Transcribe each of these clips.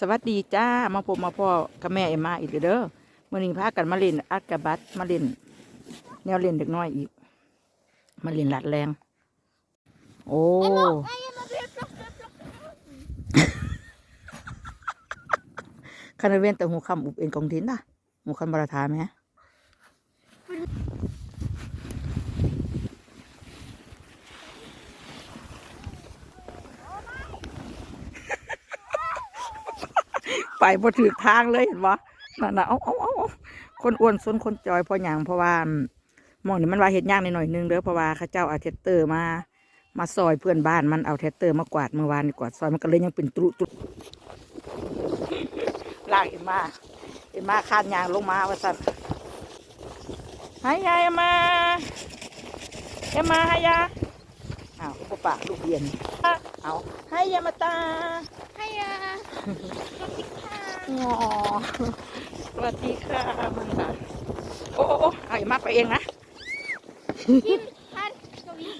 สวัสดีจ้ามาพบมาพ่อกับแม่เอ็มมาอีกเด้อมื่อนี้พากันมาเล่นอัดกระบัดมาเล่น แนวเล่นเด็กน้อยอีก มาเล่นหลัดแรง โอ้คันเวนแต่หูคำอุบเอ็นกองทินนะหูคันบาราทาไหม ไปพอถือทางเลยเห็นปะน่ะน่ะเอาเอาเอาเอาคนอ้วนส้นคนจอยพออย่างเพราะว่าหมองนี่มันว่าเห็ดยากในหน่อยนึงเด้อเพราะว่าข้าเจ้าเอาเทสเตอร์มา มาซอยเพื่อนบ้านมันเอาเทสเตอร์มากวาดเมื่อวานนี่กวาดซอยมันก็เลยยังเป็นตรุตรุลากเอ็มมาเอ็มมาคานยางลงมาว่าสั่นหายายเอ็มมาเอ็มมาหายา อ้าวปปากลูกเรียนเอาหายามาตา Hiya. งอสวัสดีค่ะมันค่ะโอ้โอ้โอ้เอาเอ็มมาไปเองนะ Kim, här ska vi.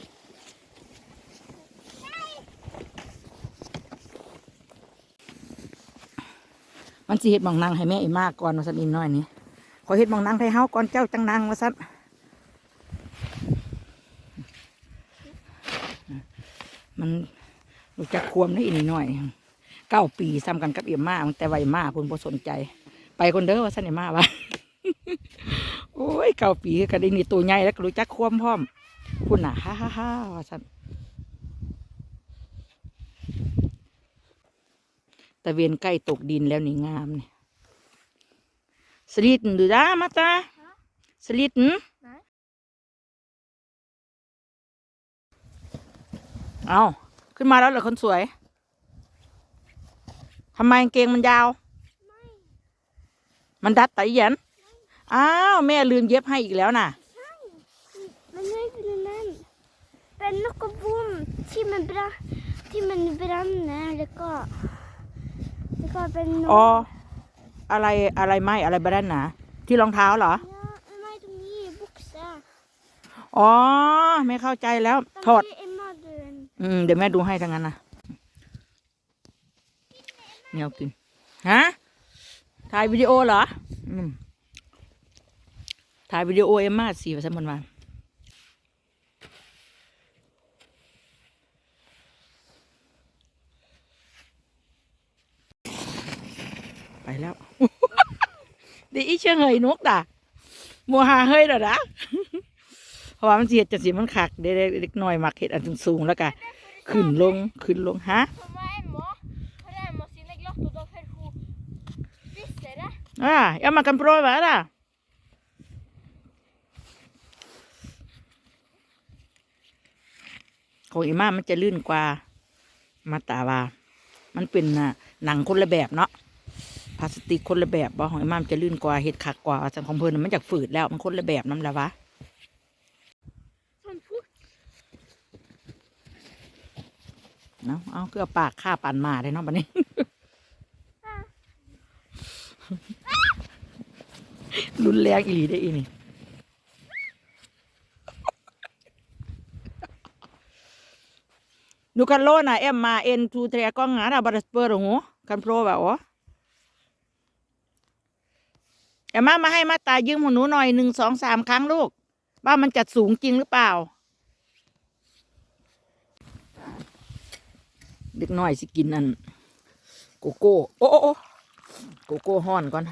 มันสิเฮ็ดหมองนั่งให้แม่เอ็มมาก่อนว่าสั่นอีกหน้อยนี่ขอเฮ็ดหมองนั่งให้เฮาก่อนเจ้าจังนั่งว่าสั่นมัน รู้จักความได้อีกนิดหน่อยเก้าปีซ้ำกันกับเอ็มมาแต่ว่าเอ็มมาเพิ่นบ่สนใจ ไปคนเด้อว่าสั่นเอ็มมาว่าโอ้ยเก้าปีคือกันได้นี่ตัวใหญ่แล้วก็รู้จักความพร้อมพุ่นน่ะฮ่าฮ่าฮ่าว่าสั่นตะเวนใกล้ตกดินแล้วนี่งามนี่สลิดดูด้ามาตาสลิดหึไหนเอา ขึ้นมาแล้วเหรอคนสวยทำไมกางเกงมันยาว มันดัดไตเหยันอ้าวแม่ลืมเย็บให้อีกแล้วน่ะ Men nu är det den. Men något bom. Timmen bra. Timmen bränner. Det går. Det går เป็นอ๋อ อะไรอะไรไหมอะไรบ้านหนาที่รองเท้าเหรอ Ja, men nej, de ger boxar. อ๋อ ไม่เข้าใจแล้ว De ถอด ger Emma dörren. อืมเดี๋ยวแม่ดูให้ทั้งนั้นนะเนี่ยวกินฮะถ่ายวิดีโอเหรออืมถ่ายวิดีโอเอ็มมาสี่ภาษามันมาไปแล้วเดี๋ยวอีเชื่อเฮยนกด่ะมัวหาเฮยด่ะนะ เพราะว่ามันเสียจะสีมันขักเด็กๆเด็กน้อยมักเห็ดอันสูงๆแล้วก็ขึ้นลงขึ้นลงฮะอ่าอย่ามากันโปรยไว้ล่ะของอีมามันจะลื่นกว่า มาตาวา มันเป็นหนังคนละแบบเนาะพลาสติกคนละแบบบ่ของอีมามันจะลื่นกว่าเห็ดขักกว่าแต่ของเพลินมันจากฝืดแล้วมันคนละแบบน้ำละวะ Som fort. เนาะเอาเกลือปากข้าปันมาได้เนาะบัดนี้รุนแรงอีหลีได้อีนี่ดูกันโลน่ะเอ็มมาเอ็นทูเทรียกองงานอะบัตสเปอร์หูกันโปรแบบอ๋อเอ็มมามาให้มาตายืมหัวหนูหน่อยหนึ่งสองสามครั้งลูก ว่ามันจัดสูงจริงหรือเปล่า เด็กน้อยสิกินอันโกโก้โอ้โอ้โอ้โกโก้ห้อนก่อน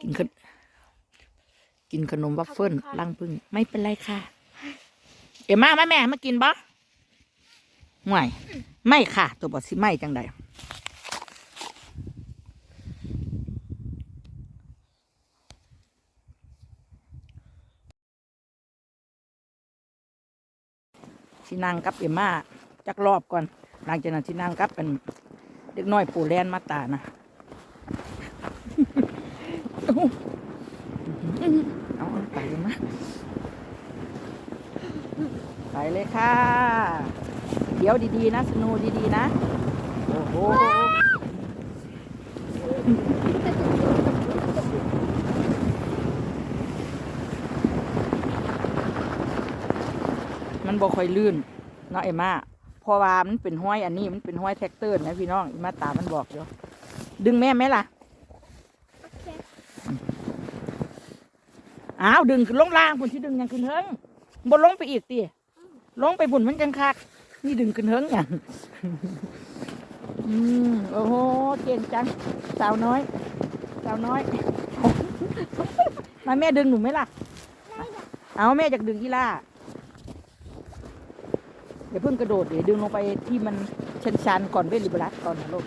กินขนกินขนมวัฟเฟิลลังพึ่งไม่เป็นไรค่ะ เอ๋มาแม่แม่มากินบ่ห่วยไม่ค่ะ ตัวบอสิไม่จังใด สินางกับเอ๋มาจักรอบก่อน หลังจากนั้นสินางกับเป็นเด็กน้อยปูแลนมาตานะเอาไปเลยมาไปเลยค่ะ เดี๋ยวดีๆนะ สนูดีๆนะ โอ้โห มันบ่ค่อยลื่นเนาะเอ็มมาเพอว่ามันเป็นห้อยอันนี้มันเป็นห้อยแท็กเตอร์นะพี่น้องอีมาตามันบอกอยู่ดึงแม่ไหมล่ะโอเคอ้าวดึงขึ้นลงล่างพุ่นที่ดึงยังขึ้นเฮิงบนลงไปอีกตีลงไปบุญมันจังคักนี่ดึงขึ้นเฮิงอย่างอืมโอ้โหเก่งจังสาวน้อย สาวน้อยมาแม่ดึงหนูไหมล่ะได้ละเอาแม่อยากดึงอีล่า เดี๋ยวเพิ่งกระโดดเดี๋ยวดึงลงไปที่มันชันๆก่อนเวลิบรัสก่อนนะลูก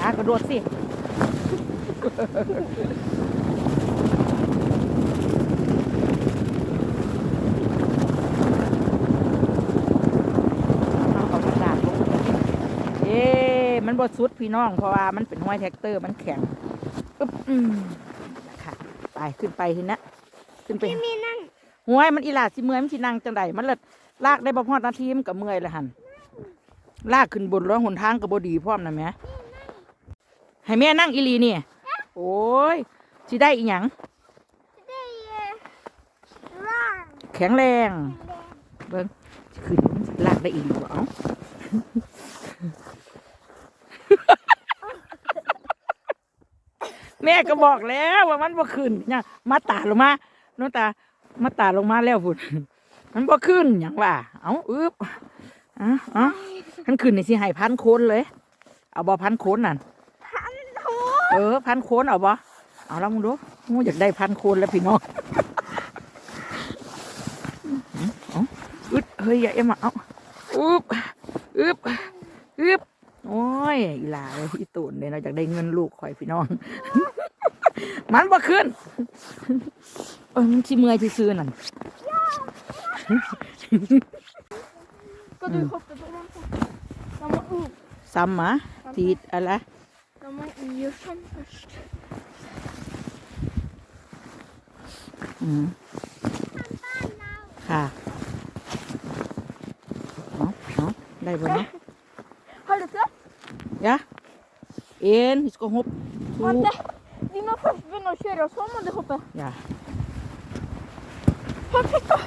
อะกระโดดสิเอาเอากระดาษลงเอ๊ะมันบดสุดพี่น้องเพราะว่ามันเป็นห้อยแท็กเตอร์มันแข็งอึ๊บอืม ไปขึ้นไปทีนะขึ้นไปพี่มีนั่งห้วยมันอีหลาสิเมื่อยมันสินั่งจังใดมันเลิศลากได้บ่พอดนาทีมันก็เมื่อยและหันลากขึ้นบนแล้วหนทางก็บ่ดีพร้อมนะแม่ให้แม่นั่งอีหลีนี่โอ้ยสิได้อีหยังได้เอ่อร่างแข็งแรงแดงเบิ่งสิขึ้นมันสิลากได้อีหลีบ่เอ้า แม่ก็บอกแล้วว่ามันบ่ขึ้นเนี่ยมาตาลงมาโนตามาตาลงมาแล้วพุ่นมันบ่ขึ้นหยังว่า เอาอึบอะอะมันขึ้นนี่สิให้พันโคนเลย เอาบ่พันโคนนั่นพันหูเออพันโคนเอาบ่เอาแล้วมึงดูมึงอยากได้พันโคนแล้วพี่น้องเอาอึดเฮ้ยอย่าเอ็มอะเอาอึบอึบอึบโอ้ยอีหลาเลยอีตูนเนี่ยเราอยากได้เงินลูกข่อยพี่น้อง มันบ่ขึ้นเออมันสิเมื่อยซื่อๆนั่น Ska du hoppa på den? De var upp. ซ้ำมาตีดอะไร De var i djuren först. อืมค่ะเอาเอาได้บ่เนาะ Har du sett? ยะเอ็นฮิสก็ฮบทู Vänta. Vi måste först börja köra och så må du hoppa. ยะ Hopp, hopp, hopp.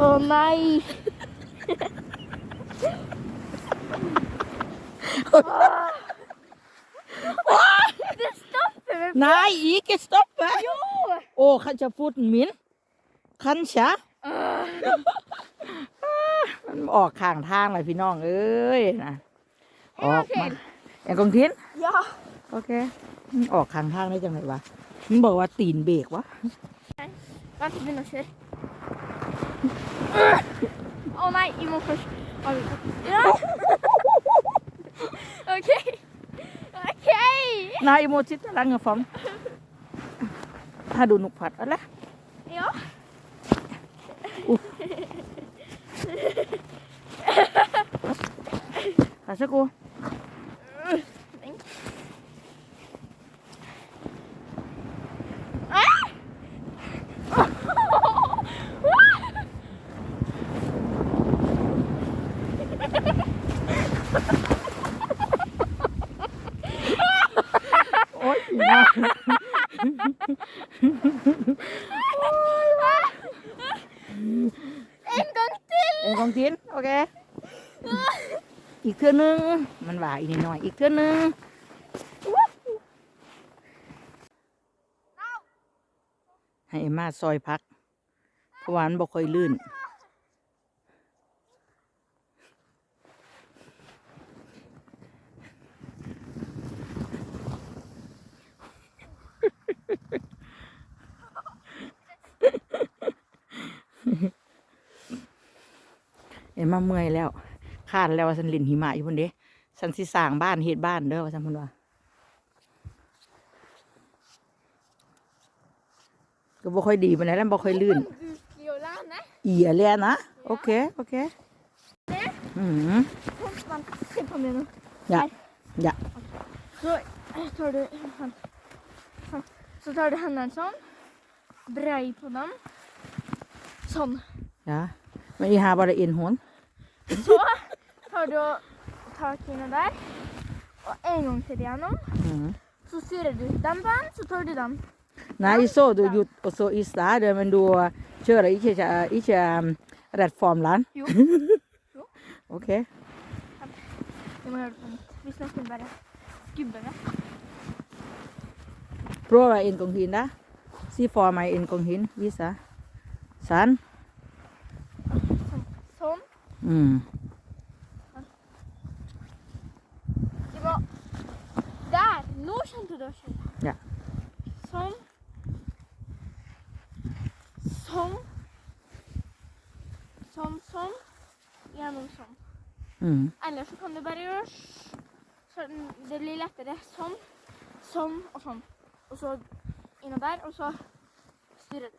Åh nej. Det stoppar mig. นายอีกสต็อปไป Jo! โอ้คันจะพูดมินคันชะมันออกข้างทางเลยพี่น้องเอ้ยนะ ออกมาแองกองทิน Ja. โอเคมันออกข้างทางได้จังไงวะมันบอกว่าตีนเบรกวะ Vänta, vi nu kör. Åh nej, Imo först. Oj. Ja. Okej. Okej. นายโมชิตรังเงฟอมถ้าดูนุกผัดอะไร Ja. Uh. อาชกูโอ๊ยอีน่า En gång till. เอ็งกองทินโอเค อีกเทื่อนึง มันว่าอีกนิดหน่อย อีกเทื่อนึง ให้ เอ็มมาซอยพักเพราะว่ามันบ่ค่อยลื่น เอ็มมาเมื่อยแล้วคาดแล้วว่าฉันลินหิมะอยู่บนเด้ฉันสิสร้างบ้านเฮ็ดบ้านเด้อว่าฉันพิ่นว่า ก็บ่ค่อยดีปานใดแล้วบ่ค่อยลื่น Du ska göra det. เอียเลยนะ โอเค โอเค อืม Kom, man. Se på mig nu. อย่า อย่า Så tar du hand. Så tar du handen sån. Brej på den. Sån. อย่าไม่อีหาบ่ได้เอ็นหน Så tar du Och tar kvinnan där. Och en gång till igenom. อืม Så stirrar du den band så tar du den. Nej, så du gjort och så i stället, men du kör inte, inte um, rätt formland? Jo. Jo. Okej. Jag må göra det på nytt. Vi snackar bara skubben. Prova en gång till då. Se för mig en gång till, visa. Sen. Sån. Mm. det blir lättare. Sån, sån och sån. Och så in och där och så styrar du.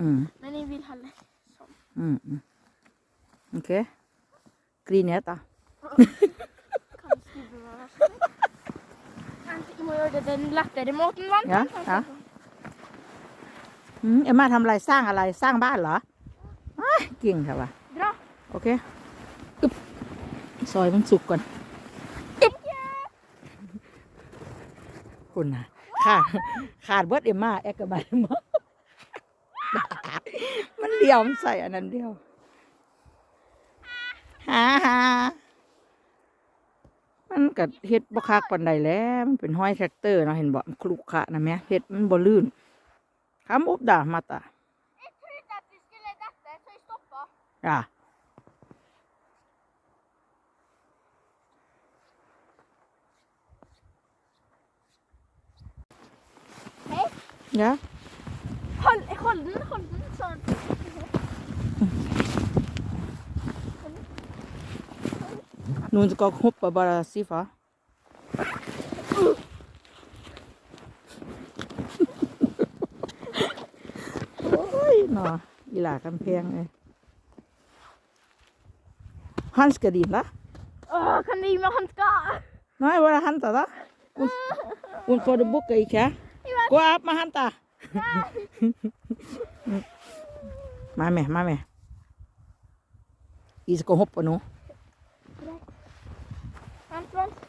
Mm. Men ni vill heller sån. Mm. mm. Okej. Green då. Kan skriva vad som helst. Kanske vi må göra det den lättare maten va? Ja, ja. อืมเอ็มมาทำอะไรสร้างอะไรสร้างบ้านเหรออ้ายเก่งค่ะวะ Bra. โอเคอึ๊บซอยมันสุกก่อน คุณนะขาดขาดเบิร์ดเอ็มมาแอกกับบายมามันเดียวมันใส่อันนั้นเดียวฮ่าฮ่ามันกัดเฮ็ดบ่คักปานใดแหล้ว มันเป็นห้อยแทรกเตอร์เนาะเห็นบ่มันคลุกขะนะแม่เฮ็ดมันบ่ลื่นคำอุบดามาตา Jag trodde att vi skulle detta så vi stoppar. อะ Hej. เดี๋ยว Håll, håll den, håll den så. นูนจะก็ฮุบบาบาราซิฟะโอ้ยหนออี หลากันแพงเลยฮันส์กระดิ่งละ Åh, kan du ge mig handskar? น้อยว่าฮันตา กอีกแค่กูอัพมาฮันตา มาแม่ มาแม่ อีสก็ฮุบปะหนู Vänta, vänta.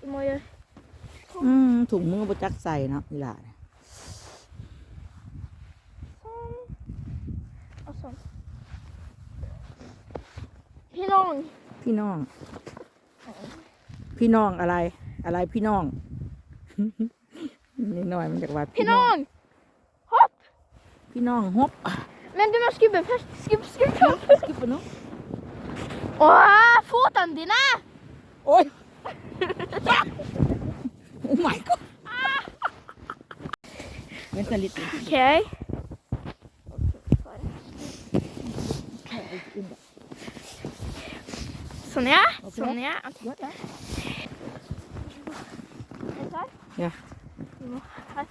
Vi må göra อืมถุงมือประจักใส่เนาะอีหลาเนี่ย sån och sån. Pinong. พี่น้อง พี่น้องอะไร อะไรพี่น้อง นี่หน่อยมันจากว่า Pinong! Hopp! พี่น้องฮบ Men du måste skubba först. Skubb, skubb, เนาะ skubb. สกิปปะเนาะ Åh, foten dina! โอ้ยโอ้ my god เว้นสลิด Okej. Sån ja, Okej. sån ja. Okej. Ja, ja. Är det här? Ja. Vi må här.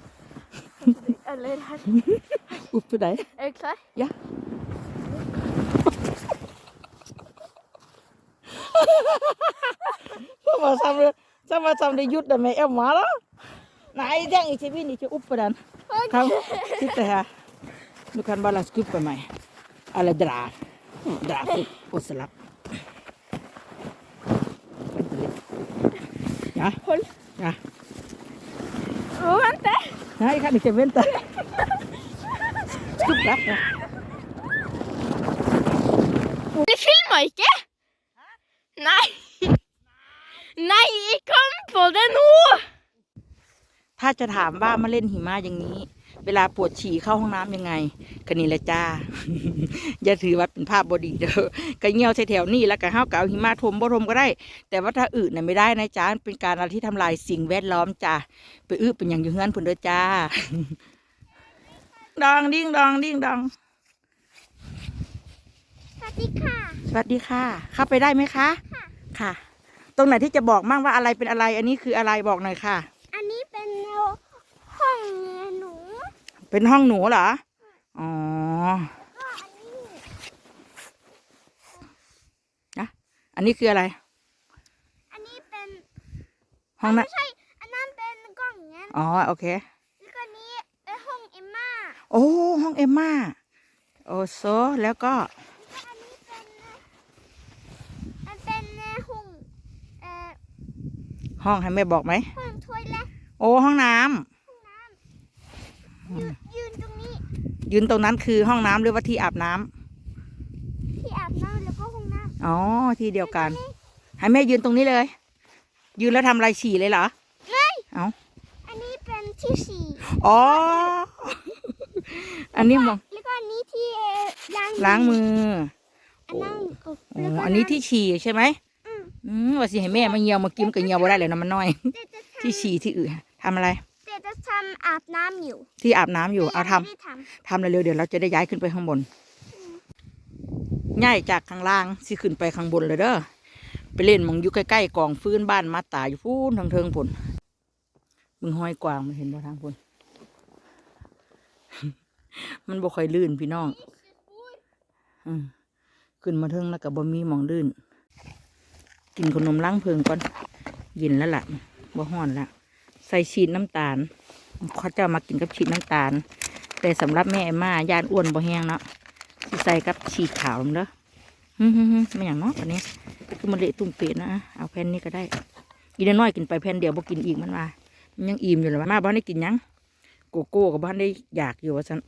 Eller här. อุบไปไหน Är du klar? Ja. Sama sama sama sama det gjorde med Emma då? Nej, den är inte vinn inte upp på den. Kom, sitta här. Du kan bara skuppa mig. Eller dra. Dra upp och slapp. Vänta lite. Ja, Håll. ja. Åh, vänta. Nej, jag kan inte vänta. Skuppa. Ja. Ni filmar ikke? Nei. Nei, jeg kom på det nå! ถ้าจะถามว่ามาเล่นหิมะอย่างนี้ เวลาปวดฉี่เข้าห้องน้ำยังไงก็นี่แหละจ้า อย่าถือว่าเป็นภาพบดีเด้อก็เงี่ยวใส่แถวนี้แล้วก็ห้าวกเอาหิมะทมบ่ทมก็ได้ แต่ว่าถ้าอึน่ะไม่ได้นะจ้าเป็นการอะไรที่ทำลายสิ่งแวดล้อมจ้าไปอึเป็นอย่างอยู่เฮือนพุ่นเด้อจ้าดองดิ้งดองดิ้งดอง สวัสดีค่ะ สวัสดีค่ะ เข้าไปได้ไหมคะ ค่ะ ตรงไหนที่จะบอกมั่งว่าอะไรเป็นอะไร อันนี้คืออะไรบอกหน่อยค่ะ อันนี้เป็นห้องหนู เป็นห้องหนูเหรอ อ๋อก็อันนี้อันนี้คืออะไร อันนี้เป็นห้องนั้นไม่ใช่ อันนั้นเป็นกล่องเงี้ยอ๋อ โอเค แล้วก็นี้เป็นห้องเอมม่า โอ้ ห้องเอมม่า โอ้โซแล้วก็แล้วก็ อันนี้เป็นมันเป็นห้องห้องให้แม่บอกไหมห้องถ้วยและโอ้ ห้องน้ำ ยืนยืนตรงนี้ ยืนตรงนั้นคือห้องน้ำหรือว่าที่อาบน้ำที่อาบน้ำแล้วก็ห้องน้อ๋อที่ำเดียวกัน ให้แม่ยืนตรงนี้เลย ยืนแล้วทำอะไรฉี่เลยเหรอเฮ้ยเอ้าอันนี้เป็นที่สี่อ๋อ อันนี้มองแล้วก็อันนี้ที่เอ่อล้างล้างมืออันนั้นก็อ๋แล้วอก็อันนี้ที่ฉี่ใช่ไหมอืมอืมว่าสิให้แม่มาเหี่ยวมากินก็เหี่ยวบ่ได้เลยนะมันน้อย แต่จะทที่ฉี่ที่อื่นทำอะไรำแต่จะทำ อาบน้ำอยู่ที่อาบน้ำอยู่เอาทำแต่ยังไม่ได้ททำเร็วๆเดี๋ยวเราจะได้ย้ายขึ้นไปข้างบนง่ายจากข้างล่างสิขึ้นไปข้างบนเลยเด้อ ไปเล่นหมองอยู่ใกล้ๆกองฟื้นบ้านมาตาอยู่พูนทางเทิงพุ่นมึงห้อยกวางมันเห็นบ่ทางพุ่นมันบ่ค่อยลื่นพี่น้องอืมขึ้นมาเทิงแล้วก็บ่มีหมองลื่น กินขนมล้างเพิงก่อนเย็นแล้วล่ะบ่ฮ้อนละใส่ชีสน้ำตาล เขาเจะมากินกับชีสน้ำตาล แต่สำหรับแม่มาย่านอ้วนบ่แห้งเนาะใส่กับชีสขาวเด้อฮึฮึฮึไม่อย่างเนาะอันนี้คือมันเละตุ่มเปะนะเอาแผ่นนี้ก็ได้อีนน้อยกินไปแผ่นเดียวบ่กินอีกมันว่ามันยังอิ่มอยู่เลยมาบ้านได้กินยังโกโก้กับบ้านได้อยากอยู่ว่าฉัน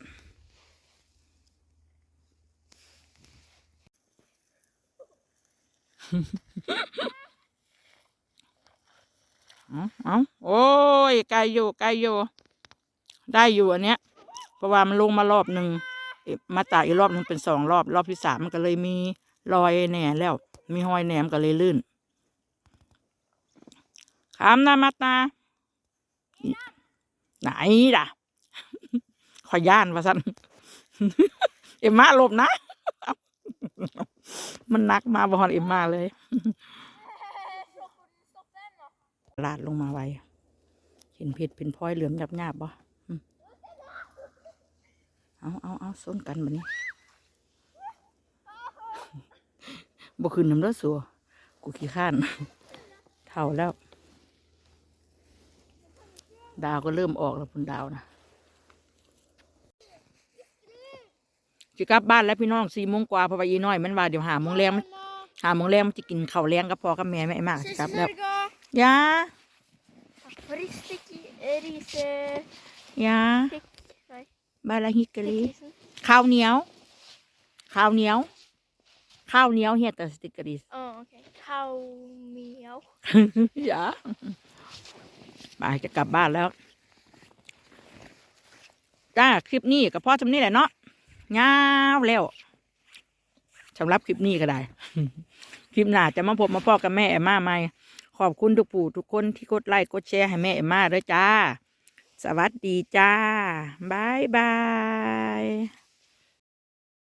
เอาเอาโอ้ยไกลอยู่ไกลอยู่ ได้อยู่อันเนี้ยเพราะว่ามันลงมารอบหนึ่งมาตากอีกรอบหนึ่งเป็นสองรอบ รอบที่สามมันก็เลยมีรอยแหน่แล้ว มีหอยแหนมก็เลยลื่นขามนะมาตา ไหนด่ะขอย่านว่าสันเอ็มมาหลบนะ มันนักมาบอลเอ็มมาเลยลาดลงมาไวเห็นเผ็ดเป็นพลอยเหลือมหยาบหยาบๆบ่ เอาเอาเอาส้นกันแบบนี้บ่ขึ้นน้ำเลือดสัวกูขี้ข้าน เท่าแล้ว ดาวก็เริ่มออกแล้วพุ่นดาวนะจะกลับบ้านแล้วพี่น้องสี่โมงกว่าเพราะว่าอีน้อยมันว่าเดี๋ยวหาโมงแรงมันหาโมงแรงมันจะกินข้าวแรงกับพ่อกับแม่ไม่มากสิกลับแล้วยา Ristik ris... ยา Stick... Nej. บาลาฮิกะลี Stickisen. ข้าวเหนียว ข้าวเหนียว ข้าวเหนียวเฮียแต่สติกเกอริส Ja, okej. Kaumiau. อย่าไปจะกลับบ้านแล้ว จ้า คลิปนี้กับพ่อทำนี่แหละเนาะยาวแล้วสำหรับคลิปนี้ก็ได้ คลิปหน้าจะมาพบมาพ่อกับแม่แอมมาใหม่ขอบคุณทุกปู่ทุกคนที่กดไลค์กดแชร์ให้แม่แอมมาด้วยจ้า สวัสดีจ้า บ๊ายบาย